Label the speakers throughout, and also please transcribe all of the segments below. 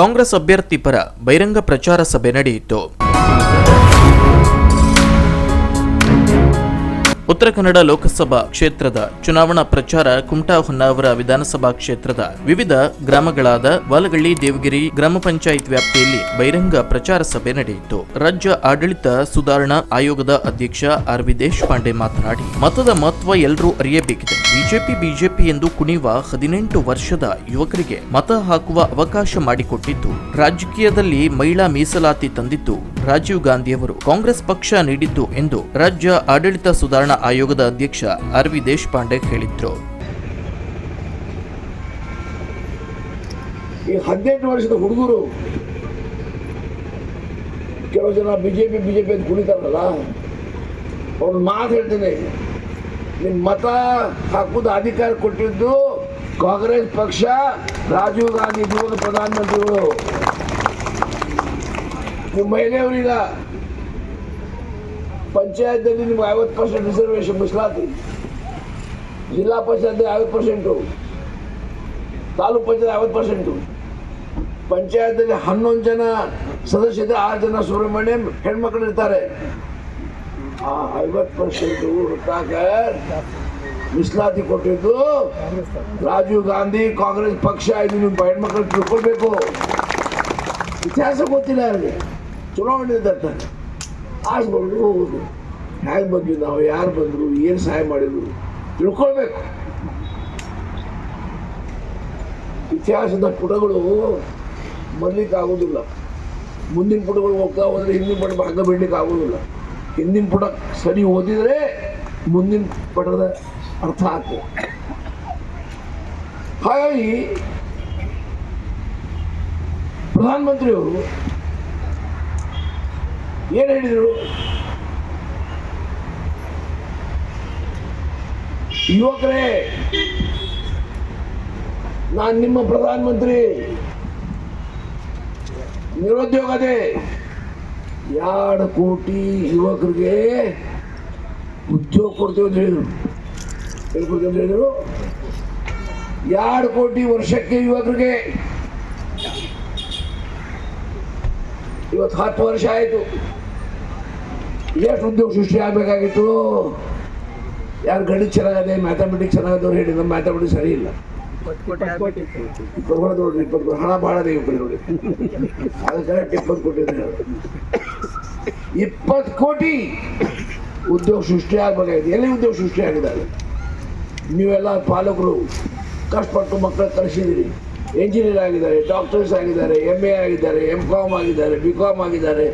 Speaker 1: ಕಾಂಗ್ರೆಸ್ ಅಭ್ಯರ್ಥಿ ಪರ ಬಹಿರಂಗ ಪ್ರಚಾರ ಸಭೆ ನಡೆಯಿತು. ಉತ್ತರ ಕನ್ನಡ ಲೋಕಸಭಾ ಕ್ಷೇತ್ರದ ಚುನಾವಣಾ ಪ್ರಚಾರ ಕುಮಟಾ ಹೊನ್ನಾವರ ವಿಧಾನಸಭಾ ಕ್ಷೇತ್ರದ ವಿವಿಧ ಗ್ರಾಮಗಳಾದ ವಾಲಗಳ್ಳಿ, ದೇವಗಿರಿ ಗ್ರಾಮ ಪಂಚಾಯತ್ ವ್ಯಾಪ್ತಿಯಲ್ಲಿ ಬಹಿರಂಗ ಪ್ರಚಾರ ಸಭೆ ನಡೆಯಿತು. ರಾಜ್ಯ ಆಡಳಿತ ಸುಧಾರಣಾ ಆಯೋಗದ ಅಧ್ಯಕ್ಷ ಆರ್ ವಿ ದೇಶಪಾಂಡೆ ಮಾತನಾಡಿ, ಮತದ ಮಹತ್ವ ಎಲ್ಲರೂ ಅರಿಯಬೇಕಿದೆ. ಬಿಜೆಪಿ ಬಿಜೆಪಿ ಎಂದು ಕುಣಿಯುವ ಹದಿನೆಂಟು ವರ್ಷದ ಯುವಕರಿಗೆ ಮತ ಹಾಕುವ ಅವಕಾಶ ಮಾಡಿಕೊಟ್ಟಿದ್ದು, ರಾಜಕೀಯದಲ್ಲಿ ಮಹಿಳಾ ಮೀಸಲಾತಿ ತಂದಿದ್ದು ರಾಜೀವ್ ಗಾಂಧಿಯವರು ಕಾಂಗ್ರೆಸ್ ಪಕ್ಷ ನೀಡಿದ್ದು ಎಂದು ರಾಜ್ಯ ಆಡಳಿತ ಸುಧಾರಣಾ ಆಯೋಗದ ಅಧ್ಯಕ್ಷ ಅರ್ವಿ ದೇಶಪಾಂಡೆ ಹೇಳಿದ್ರು.
Speaker 2: ಈ ಹದಿನೆಂಟು ವರ್ಷದ ಹುಡುಗರು ಕೆಲವು ಜನ ಬಿಜೆಪಿ ಬಿಜೆಪಿ ಅಂತ ಕುಣಿತಾರಲ್ಲ, ಅವ್ರ ಮಾತು ಹೇಳ್ತೇನೆ. ನಿಮ್ಮ ಮತ ಹಾಕುದ ಅಧಿಕಾರ ಕೊಟ್ಟಿದ್ದು ಕಾಂಗ್ರೆಸ್ ಪಕ್ಷ, ರಾಜೀವ್ ಗಾಂಧಿ ಪ್ರಧಾನಮಂತ್ರಿಗಳು. ನಿಮ್ಮ ಮಹಿಳೆಯವರೀಗ ಪಂಚಾಯತ್ನಲ್ಲಿ ನಿಮ್ಗೆ ಐವತ್ತು ಪರ್ಸೆಂಟ್ ರಿಸರ್ವೇಷನ್ ಮೀಸಲಾತಿ. ಜಿಲ್ಲಾ ಪಂಚಾಯತ್ ಐವತ್ತು ಪರ್ಸೆಂಟು ತಾಲೂಕು ಪಂಚಾಯತ್ ಐವತ್ತು ಪರ್ಸೆಂಟು ಪಂಚಾಯತಲ್ಲಿ ಹನ್ನೊಂದು ಜನ ಸದಸ್ಯರು ಆರು ಜನ ಸುಬ್ರಹ್ಮಣ್ಯ ಹೆಣ್ಮಕ್ಳು ಇರ್ತಾರೆ. ಆ ಐವತ್ತು ಪರ್ಸೆಂಟು ಮೀಸಲಾತಿ ಕೊಟ್ಟಿದ್ದು ರಾಜೀವ್ ಗಾಂಧಿ ಕಾಂಗ್ರೆಸ್ ಪಕ್ಷ ಇದು ನಿಮ್ಮ ಹೆಣ್ಮಕ್ಳು ತಿಳ್ಕೊಳ್ಬೇಕು. ಇತಿಹಾಸ ಗೊತ್ತಿಲ್ಲ ಅವ್ರಿಗೆ ಚುನಾವಣೆ ತರ್ತಾರೆ ಆಸ್ಬೋದು ಹೋಗೋದು ಹೇಗೆ ಬಂದ್ವಿ, ನಾವು ಯಾರು ಬಂದರು, ಏನು ಸಹಾಯ ಮಾಡಿದ್ರು, ತಿಳ್ಕೊಳ್ಬೇಕು. ಇತಿಹಾಸದ ಪುಟಗಳು ಬರ್ಲಿಕ್ಕೆ ಆಗೋದಿಲ್ಲ. ಮುಂದಿನ ಪುಟಗಳು ಹೋಗ್ತಾ ಹೋದ್ರೆ ಹಿಂದಿನ ಪುಟ ಭಾಗ ಬಿಡ್ಲಿಕ್ಕೆ ಆಗೋದಿಲ್ಲ. ಹಿಂದಿನ ಪುಟ ಸರಿ ಓದಿದರೆ ಮುಂದಿನ ಪುಟದ ಅರ್ಥ ಆಗ್ತದೆ. ಹಾಗಾಗಿ ಪ್ರಧಾನಮಂತ್ರಿಯವರು ಏನು ಹೇಳಿದರು? ಯುವಕರೇ, ನಾನು ನಿಮ್ಮ ಪ್ರಧಾನಮಂತ್ರಿ. ನಿರುದ್ಯೋಗದೇ. ಎರಡು ಕೋಟಿ ಯುವಕರಿಗೆ ಉದ್ಯೋಗ ಕೊಡ್ತೀವಿ ಅಂತ ಹೇಳಿದರು. ಹೇಳ್ಕೊಡ್ತೀವಿ ಕೊಡ್ತೀವಿ ಅಂತ ಹೇಳಿದರು? ಎರಡು ಕೋಟಿ ವರ್ಷಕ್ಕೆ ಯುವಕರಿಗೆ. ಇವತ್ತು ಹತ್ತು ವರ್ಷ ಆಯಿತು. ಎಷ್ಟು ಉದ್ಯೋಗ ಸೃಷ್ಟಿ ಆಗಬೇಕಾಗಿತ್ತು. ಯಾರು ಗಣಿತ ಚೆನ್ನಾಗಿದೆ ಮ್ಯಾಥಮೆಟಿಕ್ಸ್ ಚೆನ್ನಾಗದವ್ರು ಹೇಳಿ ನಮ್ಮ ಮ್ಯಾಥಮೆಟಿಕ್ಸ್ ಸರಿ ಇಲ್ಲ. ಇಪ್ಪತ್ತು. ಹಣ ಭಾಳ ಇವ್ರು ನೋಡಿ. ಅದಕ್ಕೆ ಇಪ್ಪತ್ತು ಕೋಟಿ ಇಪ್ಪತ್ತು ಕೋಟಿ ಉದ್ಯೋಗ ಸೃಷ್ಟಿ ಆಗಬೇಕಾಗಿದೆ ಎಲ್ಲಿ ಉದ್ಯೋಗ ಸೃಷ್ಟಿ ಆಗಿದ್ದಾರೆ ನೀವೆಲ್ಲ ಪಾಲಕರು, ಕಷ್ಟಪಟ್ಟು ಮಕ್ಕಳ ಕಳಿಸಿದಿರಿ ಇಂಜಿನಿಯರ್ ಆಗಿದ್ದಾರೆ ಡಾಕ್ಟರ್ಸ್ ಆಗಿದ್ದಾರೆ ಎಂ ಎ ಆಗಿದ್ದಾರೆ ಎಂ ಕಾಮ್ ಆಗಿದ್ದಾರೆ ಬಿ ಕಾಮ್ ಆಗಿದ್ದಾರೆ.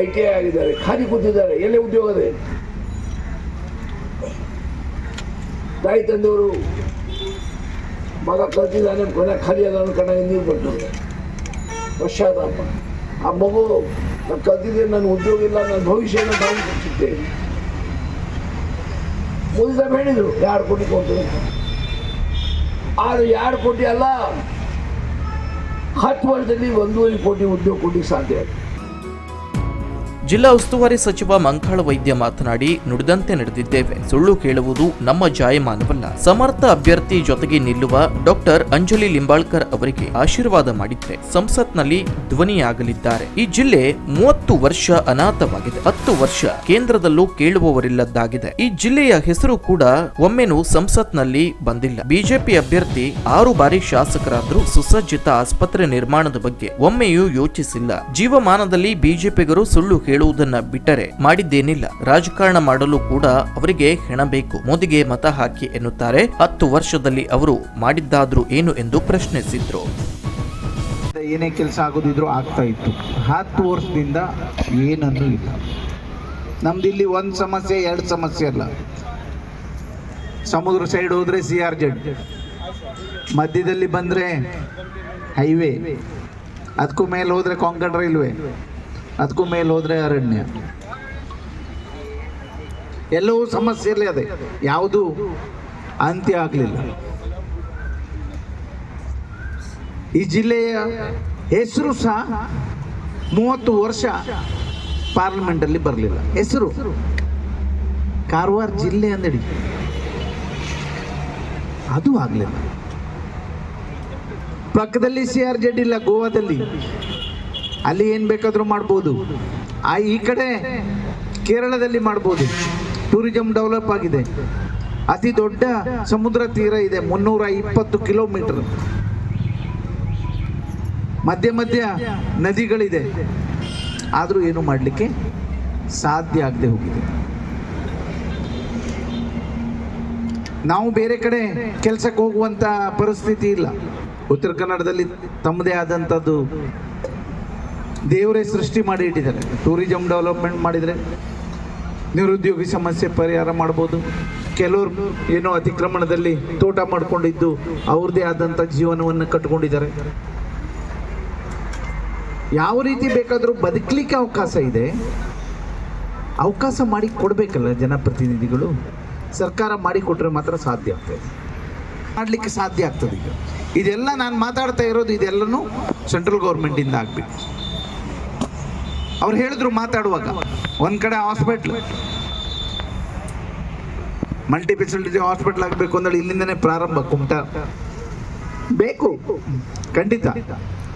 Speaker 2: ಐ ಟಿ ಐ ಆಗಿದ್ದಾರೆ, ಖಾಲಿ ಕೂತಿದ್ದಾರೆ, ಎಲ್ಲಿ ಉದ್ಯೋಗದೆ ತಾಯಿ ತಂದೆಯವರು ಮಗ ಕಲ್ತಿದ್ದಾನೆ ಕೊನೆ ಖಾಲಿ ಅದನ್ನು ಕಣ್ಣಾಗ ನೀರು ಬರ್ತದೆ ಪಶ್ಚಾತ್ತಾಪ. ಆ ಮಗು, ನಾನು ಕಲ್ತಿದ್ದೇನೆ ನನ್ನ ಉದ್ಯೋಗ ಇಲ್ಲ, ನನ್ನ ಭವಿಷ್ಯನ ನಾನು ಕೊಡ್ತಿದ್ದೇನೆ ಮುಗಿದ ಹೇಳಿದ್ರು, ಎರಡು ಕೋಟಿ ಕೊಡ್ತಾರೆ ಆದ್ರೆ ಎರಡು ಕೋಟಿ ಅಲ್ಲ, ಹತ್ತು ವರ್ಷದಲ್ಲಿ ಒಂದೂವರೆ ಕೋಟಿ ಉದ್ಯೋಗ ಕೊಡ್ಲಿಕ್ಕೆ ಸಾಧ್ಯ
Speaker 1: ಜಿಲ್ಲಾ ಉಸ್ತುವಾರಿ ಸಚಿವ ಮಂಕಾಳ ವೈದ್ಯ ಮಾತನಾಡಿ, ನುಡಿದಂತೆ ನಡೆದಿದ್ದೇವೆ. ಸುಳ್ಳು ಕೇಳುವುದು ನಮ್ಮ ಜಾಯಮಾನವಲ್ಲ. ಸಮರ್ಥ ಅಭ್ಯರ್ಥಿ ಜೊತೆಗೆ ನಿಲ್ಲುವ ಡಾಕ್ಟರ್ ಅಂಜಲಿ ಲಿಂಬಾಳ್ಕರ್ ಅವರಿಗೆ ಆಶೀರ್ವಾದ ಮಾಡಿದ್ರೆ ಸಂಸತ್ನಲ್ಲಿ ಧ್ವನಿಯಾಗಲಿದ್ದಾರೆ. ಈ ಜಿಲ್ಲೆ ಮೂವತ್ತು ವರ್ಷ ಅನಾಥವಾಗಿದೆ. ಹತ್ತು ವರ್ಷ ಕೇಂದ್ರದಲ್ಲೂ ಕೇಳುವವರಿಲ್ಲದ್ದಾಗಿದೆ. ಈ ಜಿಲ್ಲೆಯ ಹೆಸರು ಕೂಡ ಒಮ್ಮೆನೂ ಸಂಸತ್ನಲ್ಲಿ ಬಂದಿಲ್ಲ. ಬಿಜೆಪಿ ಅಭ್ಯರ್ಥಿ ಆರು ಬಾರಿ ಶಾಸಕರಾದರೂ ಸುಸಜ್ಜಿತ ಆಸ್ಪತ್ರೆ ನಿರ್ಮಾಣದ ಬಗ್ಗೆ ಒಮ್ಮೆಯೂ ಯೋಚಿಸಿಲ್ಲ. ಜೀವಮಾನದಲ್ಲಿ ಬಿಜೆಪಿಗರು ಸುಳ್ಳು ಹೇಳುವುದನ್ನ ಬಿಟ್ಟರೆ ಮಾಡಿದ್ದೇನಿಲ್ಲ. ರಾಜಕಾರಣ ಮಾಡಲು ಕೂಡ ಅವರಿಗೆ ಹೆಣ ಬೇಕು. ಮೋದಿಗೆ ಮತ ಹಾಕಿ ಎನ್ನುತ್ತಾರೆ. ಹತ್ತು ವರ್ಷದಲ್ಲಿ ಅವರು ಮಾಡಿದ್ದಾದ್ರೂ ಏನು ಎಂದು ಪ್ರಶ್ನಿಸಿದ್ರು.
Speaker 3: ಏನೇ ಕೆಲಸ ಆಗೋದಿದ್ರು ಆಗ್ತಾ ಇತ್ತು. ಹತ್ತು ವರ್ಷದಿಂದ ಏನನ್ನೂ ಇಲ್ಲ. ನಮ್ದು ಇಲ್ಲಿ ಒಂದು ಸಮಸ್ಯೆ, ಎರಡು ಸಮಸ್ಯೆ ಅಲ್ಲ. ಸಮುದ್ರ ಸೈಡ್ ಹೋದ್ರೆ ಸಿ ಆರ್ ಜೆಡ್ ಮಧ್ಯದಲ್ಲಿ ಬಂದ್ರೆ ಹೈವೇ ಅದಕ್ಕೂ ಮೇಲೆ ಹೋದ್ರೆ ಕೊಂಕಣ ರೈಲ್ವೆ ಅದಕ್ಕೂ ಮೇಲೆ ಹೋದರೆ ಅರಣ್ಯ. ಎಲ್ಲವೂ ಸಮಸ್ಯೆಯಲ್ಲೇ ಅದೇ. ಯಾವುದು ಅಂತ್ಯ ಆಗಲಿಲ್ಲ. ಈ ಜಿಲ್ಲೆಯ ಹೆಸರು ಸಹ ಮೂವತ್ತು ವರ್ಷ ಪಾರ್ಲಿಮೆಂಟಲ್ಲಿ ಬರಲಿಲ್ಲ. ಹೆಸರು? ಕಾರವಾರ ಜಿಲ್ಲೆ ಅಂದಡಿ. ಅದು ಆಗಲಿಲ್ಲ. ಪಕ್ಕದಲ್ಲಿ ಸಿ ಆರ್ ಜೆಡ್ ಇಲ್ಲ, ಗೋವಾದಲ್ಲಿ. ಅಲ್ಲಿ ಏನು ಬೇಕಾದರೂ ಮಾಡ್ಬೋದು. ಆ, ಈ ಕಡೆ ಕೇರಳದಲ್ಲಿ ಮಾಡ್ಬೋದು. ಟೂರಿಸಂ ಡೆವಲಪ್ ಆಗಿದೆ. ಅತಿ ದೊಡ್ಡ ಸಮುದ್ರ ತೀರ ಇದೆ ಮುನ್ನೂರ ಇಪ್ಪತ್ತು ಕಿಲೋಮೀಟರ್. ಮಧ್ಯ ಮಧ್ಯ ನದಿಗಳಿದೆ. ಆದರೂ ಏನು ಮಾಡಲಿಕ್ಕೆ ಸಾಧ್ಯ ಆಗದೆ ಹೋಗಿದೆ. ನಾವು ಬೇರೆ ಕಡೆ ಕೆಲಸಕ್ಕೆ ಹೋಗುವಂತ ಪರಿಸ್ಥಿತಿ ಇಲ್ಲ. ಉತ್ತರ ಕನ್ನಡದಲ್ಲಿ ತಮ್ಮದೇ ಆದಂಥದ್ದು ದೇವರೇ ಸೃಷ್ಟಿ ಮಾಡಿ ಇಟ್ಟಿದ್ದಾರೆ. ಟೂರಿಸಂ ಡೆವಲಪ್ಮೆಂಟ್ ಮಾಡಿದರೆ ನಿರುದ್ಯೋಗಿ ಸಮಸ್ಯೆ ಪರಿಹಾರ ಮಾಡ್ಬೋದು. ಕೆಲವರು ಏನೋ ಅತಿಕ್ರಮಣದಲ್ಲಿ ತೋಟ ಮಾಡಿಕೊಂಡಿದ್ದು ಅವ್ರದ್ದೇ ಆದಂಥ ಜೀವನವನ್ನು ಕಟ್ಕೊಂಡಿದ್ದಾರೆ. ಯಾವ ರೀತಿ ಬೇಕಾದರೂ ಬದುಕಲಿಕ್ಕೆ ಅವಕಾಶ ಇದೆ. ಅವಕಾಶ ಮಾಡಿ ಕೊಡಬೇಕಲ್ಲ ಜನಪ್ರತಿನಿಧಿಗಳು. ಸರ್ಕಾರ ಮಾಡಿಕೊಟ್ರೆ ಮಾತ್ರ ಸಾಧ್ಯ ಆಗ್ತದೆ. ಮಾಡಲಿಕ್ಕೆ ಸಾಧ್ಯ ಆಗ್ತದೆ ಈಗ. ಇದೆಲ್ಲ ನಾನು ಮಾತಾಡ್ತಾ ಇರೋದು ಇದೆಲ್ಲನೂ ಸೆಂಟ್ರಲ್ ಗೌರ್ಮೆಂಟಿಂದ ಆಗಬೇಕು ಅವ್ರು ಹೇಳಿದ್ರು ಮಾತಾಡುವಾಗ. ಒಂದು ಕಡೆ ಹಾಸ್ಪಿಟ್ಲ್ ಮಲ್ಟಿ ಫೆಸಿಲಿಟಿ ಹಾಸ್ಪಿಟ್ಲ್ ಆಗಬೇಕು ಅಂದ್ರೆ ಇಲ್ಲಿಂದನೇ ಪ್ರಾರಂಭ, ಕುಮಟ. ಬೇಕು. ಖಂಡಿತ.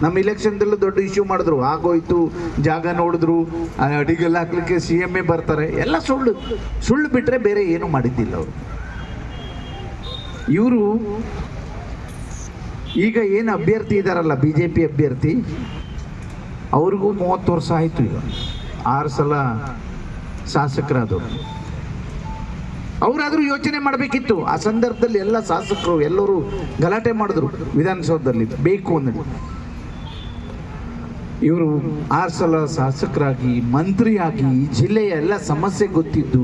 Speaker 3: ನಮ್ಮ ಇಲೆಕ್ಷನ್ದಲ್ಲೂ ದೊಡ್ಡ ಇಶ್ಯೂ ಮಾಡಿದ್ರು. ಆಗೋಯ್ತು, ಜಾಗ ನೋಡಿದ್ರು. ಅಡಿಗೆಲ್ಲ ಹಾಕ್ಲಿಕ್ಕೆ ಸಿ ಎಂ ಎ ಬರ್ತಾರೆ. ಎಲ್ಲ ಸುಳ್ಳು. ಸುಳ್ಳು ಬಿಟ್ಟರೆ ಬೇರೆ ಏನು ಮಾಡಿದ್ದಿಲ್ಲ ಅವರು. ಇವರು ಈಗ ಏನು ಅಭ್ಯರ್ಥಿ ಇದ್ದಾರಲ್ಲ ಬಿ ಜೆ ಪಿ ಅಭ್ಯರ್ಥಿ? ಅವ್ರಿಗೂ ಮೂವತ್ತು ವರ್ಷ ಆಯಿತು ಈಗ. ಆರು ಸಲ ಶಾಸಕರಾದವರು. ಅವರಾದರೂ ಯೋಚನೆ ಮಾಡಬೇಕಿತ್ತು. ಆ ಸಂದರ್ಭದಲ್ಲಿ ಎಲ್ಲ ಶಾಸಕರು, ಎಲ್ಲರೂ ಗಲಾಟೆ ಮಾಡಿದ್ರು ವಿಧಾನಸೌಧದಲ್ಲಿ. ಬೇಕು ಅನ್ನೋದು. ಇವರು ಆರು ಸಲ ಶಾಸಕರಾಗಿ, ಮಂತ್ರಿಯಾಗಿ, ಜಿಲ್ಲೆಯ ಎಲ್ಲ ಸಮಸ್ಯೆ ಗೊತ್ತಿದ್ದು,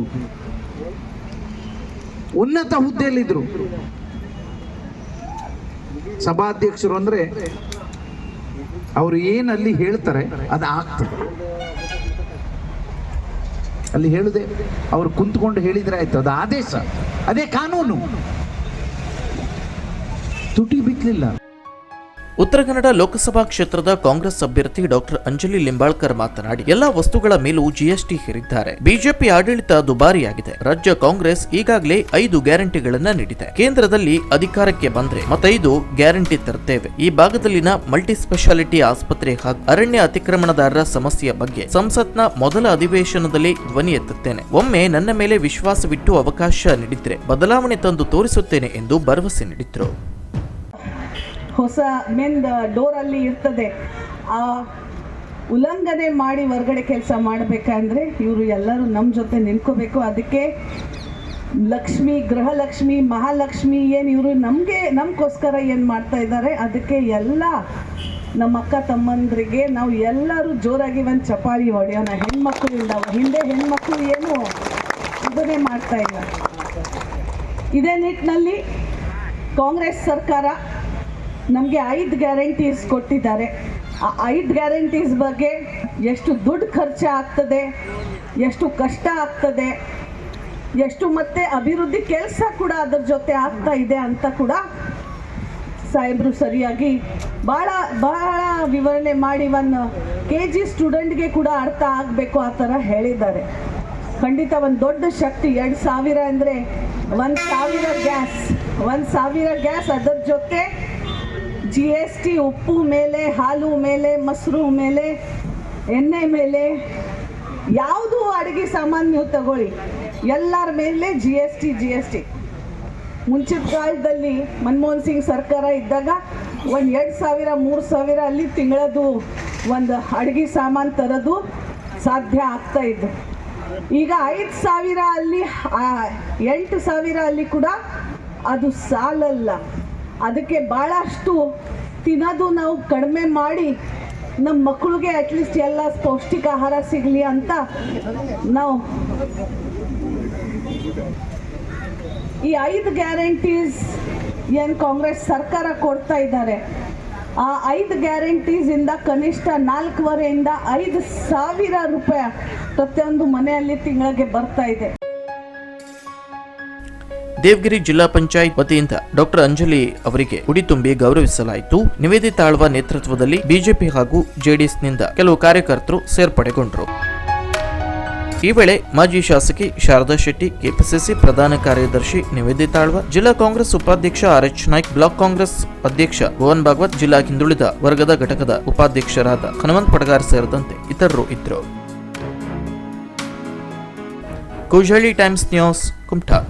Speaker 3: ಉನ್ನತ ಹುದ್ದೆಯಲ್ಲಿದ್ರು. ಸಭಾಧ್ಯಕ್ಷರು ಅಂದ್ರೆ ಅವರು ಏನಲ್ಲಿ ಹೇಳ್ತಾರೆ, ಅದು ಆಗ್ತದೆ. ಅಲ್ಲಿ ಹೇಳುದೆ, ಅವ್ರು ಕುಂತ್ಕೊಂಡು ಹೇಳಿದ್ರೆ ಆಯ್ತು, ಅದು ಆದೇಶ. ಅದೇ ಕಾನೂನು. ತುಟಿ ಬಿತ್ತಲಿಲ್ಲ
Speaker 1: ಉತ್ತರ ಕನ್ನಡ ಲೋಕಸಭಾ ಕ್ಷೇತ್ರದ ಕಾಂಗ್ರೆಸ್ ಅಭ್ಯರ್ಥಿ ಡಾಕ್ಟರ್ ಅಂಜಲಿ ಲಿಂಬಾಳ್ಕರ್ ಮಾತನಾಡಿ, ಎಲ್ಲಾ ವಸ್ತುಗಳ ಮೇಲೂ ಜಿಎಸ್ಟಿ ಹೇರಿದ್ದಾರೆ. ಬಿಜೆಪಿ ಆಡಳಿತ ದುಬಾರಿಯಾಗಿದೆ. ರಾಜ್ಯ ಕಾಂಗ್ರೆಸ್ ಈಗಾಗಲೇ ಐದು ಗ್ಯಾರಂಟಿಗಳನ್ನ ನೀಡಿದೆ. ಕೇಂದ್ರದಲ್ಲಿ ಅಧಿಕಾರಕ್ಕೆ ಬಂದ್ರೆ ಮತ್ತೈದು ಗ್ಯಾರಂಟಿ ತರ್ತೇವೆ. ಈ ಭಾಗದಲ್ಲಿನ ಮಲ್ಟಿ ಸ್ಪೆಷಾಲಿಟಿ ಆಸ್ಪತ್ರೆ ಹಾಗೂ ಅರಣ್ಯ ಅತಿಕ್ರಮಣದಾರರ ಸಮಸ್ಯೆಯ ಬಗ್ಗೆ ಸಂಸತ್ನ ಮೊದಲ ಅಧಿವೇಶನದಲ್ಲಿ ಧ್ವನಿ ಎತ್ತುತ್ತೇನೆ. ಒಮ್ಮೆ ನನ್ನ ಮೇಲೆ ವಿಶ್ವಾಸವಿಟ್ಟು ಅವಕಾಶ ನೀಡಿದ್ರೆ ಬದಲಾವಣೆ ತಂದು ತೋರಿಸುತ್ತೇನೆ ಎಂದು ಭರವಸೆ ನೀಡಿದ್ರು.
Speaker 4: ಹೊಸ ಮೇನ್ ಡೋರಲ್ಲಿ ಇರ್ತದೆ. ಆ ಉಲ್ಲಂಘನೆ ಮಾಡಿ ಹೊರಗಡೆ ಕೆಲಸ ಮಾಡಬೇಕಂದ್ರೆ ಇವರು ಎಲ್ಲರೂ ನಮ್ಮ ಜೊತೆ ನಿಂತ್ಕೋಬೇಕು. ಅದಕ್ಕೆ ಲಕ್ಷ್ಮಿ, ಗೃಹಲಕ್ಷ್ಮಿ, ಮಹಾಲಕ್ಷ್ಮಿ ಏನು ಇವರು ನಮಗೆ, ನಮಗೋಸ್ಕರ ಏನು ಮಾಡ್ತಾ ಇದ್ದಾರೆ, ಅದಕ್ಕೆ ಎಲ್ಲ ನಮ್ಮ ಅಕ್ಕ ತಮ್ಮಂದ್ರಿಗೆ ನಾವು ಎಲ್ಲರೂ ಜೋರಾಗಿ ಒಂದು ಚಪಾಳಿ ಹೊಡೆಯೋಣ. ಹೆಣ್ಮಕ್ಳಿಂದ ಹಿಂದೆ ಹೆಣ್ಮಕ್ಳು ಏನು ಇದನ್ನೇ ಮಾಡ್ತಾ ಇಲ್ಲ. ಇದೇ ನಿಟ್ಟಿನಲ್ಲಿ ಕಾಂಗ್ರೆಸ್ ಸರ್ಕಾರ ನಮಗೆ ಐದು ಗ್ಯಾರಂಟೀಸ್ ಕೊಟ್ಟಿದ್ದಾರೆ. ಆ ಐದು ಗ್ಯಾರಂಟೀಸ್ ಬಗ್ಗೆ ಎಷ್ಟು ದುಡ್ಡು ಖರ್ಚು ಆಗ್ತದೆ, ಎಷ್ಟು ಕಷ್ಟ ಆಗ್ತದೆ, ಎಷ್ಟು ಮತ್ತೆ ಅಭಿವೃದ್ಧಿ ಕೆಲಸ ಕೂಡ ಅದ್ರ ಜೊತೆ ಆಗ್ತಾ ಇದೆ ಅಂತ ಕೂಡ ಸಾಹೇಬರು ಸರಿಯಾಗಿ ಭಾಳ ಬಹಳ ವಿವರಣೆ ಮಾಡಿ ಒಂದು ಕೆ ಜಿ ಸ್ಟೂಡೆಂಟ್ಗೆ ಕೂಡ ಅರ್ಥ ಆಗಬೇಕು ಆ ಥರ ಹೇಳಿದ್ದಾರೆ. ಖಂಡಿತ ಒಂದು ದೊಡ್ಡ ಶಕ್ತಿ, ಎರಡು ಸಾವಿರ ಅಂದರೆ ಒಂದು ಸಾವಿರ ಗ್ಯಾಸ್, ಒಂದು ಸಾವಿರ ಗ್ಯಾಸ್ ಅದರ ಜೊತೆ ಜಿ ಎಸ್ ಟಿ ಉಪ್ಪು ಮೇಲೆ, ಹಾಲು ಮೇಲೆ, ಮೊಸರು ಮೇಲೆ, ಎಣ್ಣೆ ಮೇಲೆ, ಯಾವುದು ಅಡುಗೆ ಸಾಮಾನು ನೀವು ತಗೊಳ್ಳಿ. ಎಲ್ಲರ ಮೇಲೆ G S T G S T ಮುಂಚಿನ ಕಾಲದಲ್ಲಿ ಮನಮೋಹನ್ ಸಿಂಗ್ ಸರ್ಕಾರ ಇದ್ದಾಗ ಒಂದು ಎರಡು ಸಾವಿರ, ಮೂರು ಸಾವಿರ ಅಲ್ಲಿ ತಿಂಗಳದು ಒಂದು ಅಡುಗೆ ಸಾಮಾನು ತರೋದು ಸಾಧ್ಯ ಆಗ್ತಾ ಇದ್ದು ಈಗ ಐದು ಸಾವಿರ ಅಲ್ಲಿ ಎಂಟು ಸಾವಿರ ಅಲ್ಲಿ ಕೂಡ ಅದು ಸಾಲಲ್ಲ. ಅದಕ್ಕೆ ಭಾಳಷ್ಟು ತಿನ್ನೋದು ನಾವು ಕಡಿಮೆ ಮಾಡಿ ನಮ್ಮ ಮಕ್ಕಳಿಗೆ ಅಟ್ಲೀಸ್ಟ್ ಎಲ್ಲ ಪೌಷ್ಟಿಕ ಆಹಾರ ಸಿಗಲಿ ಅಂತ ನಾವು ಈ ಐದು ಗ್ಯಾರಂಟೀಸ್ ಏನು ಕಾಂಗ್ರೆಸ್ ಸರ್ಕಾರ ಕೊಡ್ತಾ ಇದ್ದಾರೆ. ಆ ಐದು ಗ್ಯಾರಂಟೀಸಿಂದ ಕನಿಷ್ಠ ನಾಲ್ಕೂವರೆಯಿಂದ ಐದು ಸಾವಿರ ರೂಪಾಯಿ ಪ್ರತಿಯೊಂದು ಮನೆಯಲ್ಲಿ ತಿಂಗಳಿಗೆ ಬರ್ತಾ ಇದೆ.
Speaker 1: ದೇವಗಿರಿ ಜಿಲ್ಲಾ ಪಂಚಾಯತ್ ವತಿಯಿಂದ ಡಾಕ್ಟರ್ ಅಂಜಲಿ ಅವರಿಗೆ ಉಡಿ ತುಂಬಿ ಗೌರವಿಸಲಾಯಿತು. ನಿವೇದಿತಾಳ್ವ ನೇತೃತ್ವದಲ್ಲಿ ಬಿಜೆಪಿ ಹಾಗೂ ಜೆಡಿಎಸ್ನಿಂದ ಕೆಲವು ಕಾರ್ಯಕರ್ತರು ಸೇರ್ಪಡೆಗೊಂಡರು. ಈ ವೇಳೆ ಮಾಜಿ ಶಾಸಕಿ ಶಾರದಾ ಶೆಟ್ಟಿ, ಕೆಪಿಸಿಸಿ ಪ್ರಧಾನ ಕಾರ್ಯದರ್ಶಿ ನಿವೇದಿತಾಳ್ವ ಜಿಲ್ಲಾ ಕಾಂಗ್ರೆಸ್ ಉಪಾಧ್ಯಕ್ಷ R H Naik, block Congress ಅಧ್ಯಕ್ಷ ಭುವನ್ ಭಾಗವತ್, ಜಿಲ್ಲಾ ಹಿಂದುಳಿದ ವರ್ಗದ ಘಟಕದ ಉಪಾಧ್ಯಕ್ಷರಾದ ಹನುಮಂತ್ ಪಡಗಾರ್ ಸೇರಿದಂತೆ ಇತರರು ಇದ್ದರು. Kujali Times News, Kumta.